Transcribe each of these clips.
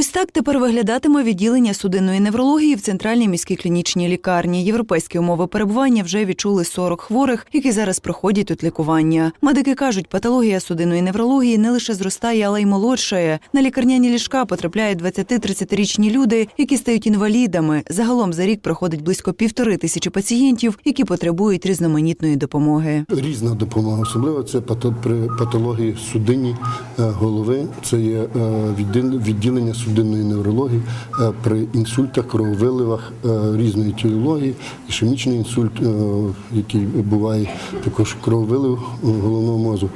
Ось так тепер виглядатиме відділення судинної неврології в центральній міській клінічній лікарні. Європейські умови перебування вже відчули 40 хворих, які зараз проходять тут лікування. Медики кажуть, патологія судинної неврології не лише зростає, але й молодшає. На лікарняні ліжка потрапляють 20-30-річні люди, які стають інвалідами. Загалом за рік проходить близько півтори тисячі пацієнтів, які потребують різноманітної допомоги. Різна допомога, особливо це при патології судинні е, голови. Це є е, відділення неврології е, при інсультах, крововиливах е, різної тіології, ішемічний інсульт, е, який буває також крововилив головного мозку,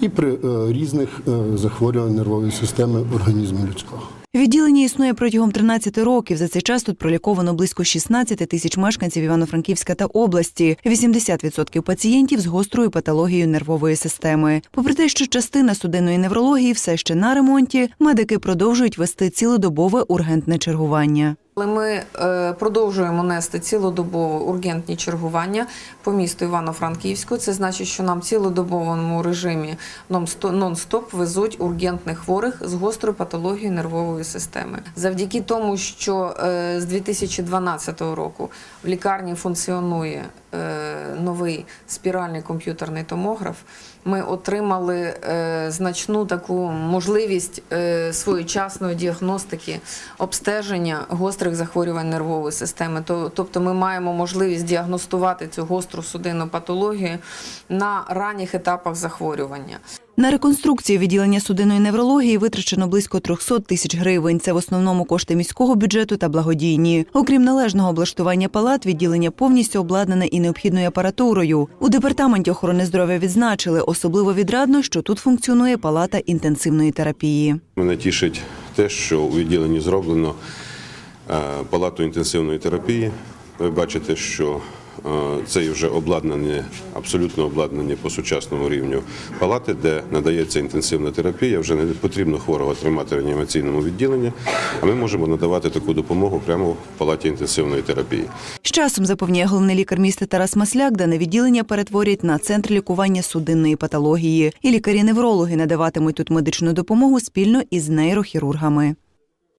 і при різних захворюваннях нервової системи організму людського. Відділення існує протягом 13 років. За цей час тут проліковано близько 16 тисяч мешканців Івано-Франківська та області. 80% пацієнтів з гострою патологією нервової системи. Попри те, що частина судинної неврології все ще на ремонті, медики продовжують вести цілодобове ургентне чергування. Але ми е, продовжуємо нести цілодобово ургентні чергування по місту Івано-Франківську. Це значить, що нам цілодобовому режимі нон-сто- нон-стоп везуть ургентних хворих з гострою патологією нервової системи. Завдяки тому, що е, з 2012 року в лікарні функціонує новий спіральний комп'ютерний томограф, ми отримали е, значну таку можливість е, своєчасної діагностики, обстеження гострих захворювань нервової системи. Тобто ми маємо можливість діагностувати цю гостру судинну патологію на ранніх етапах захворювання. На реконструкцію відділення судинної неврології витрачено близько 300 тисяч гривень. Це в основному кошти міського бюджету та благодійні. Окрім належного облаштування палат, відділення повністю обладнане і необхідною апаратурою. У департаменті охорони здоров'я відзначили особливо відрадно, що тут функціонує палата інтенсивної терапії. Мене тішить те, що у відділенні зроблено е, палату інтенсивної терапії. Ви бачите, що це вже обладнані, абсолютно обладнані по сучасному рівню палати, де надається інтенсивна терапія. Вже не потрібно хворого тримати в реанімаційному відділенні, а ми можемо надавати таку допомогу прямо в палаті інтенсивної терапії. З часом запевняє головний лікар міста Тарас Масляк, дане відділення перетворять на центр лікування судинної патології. І лікарі-неврологи надаватимуть тут медичну допомогу спільно із нейрохірургами.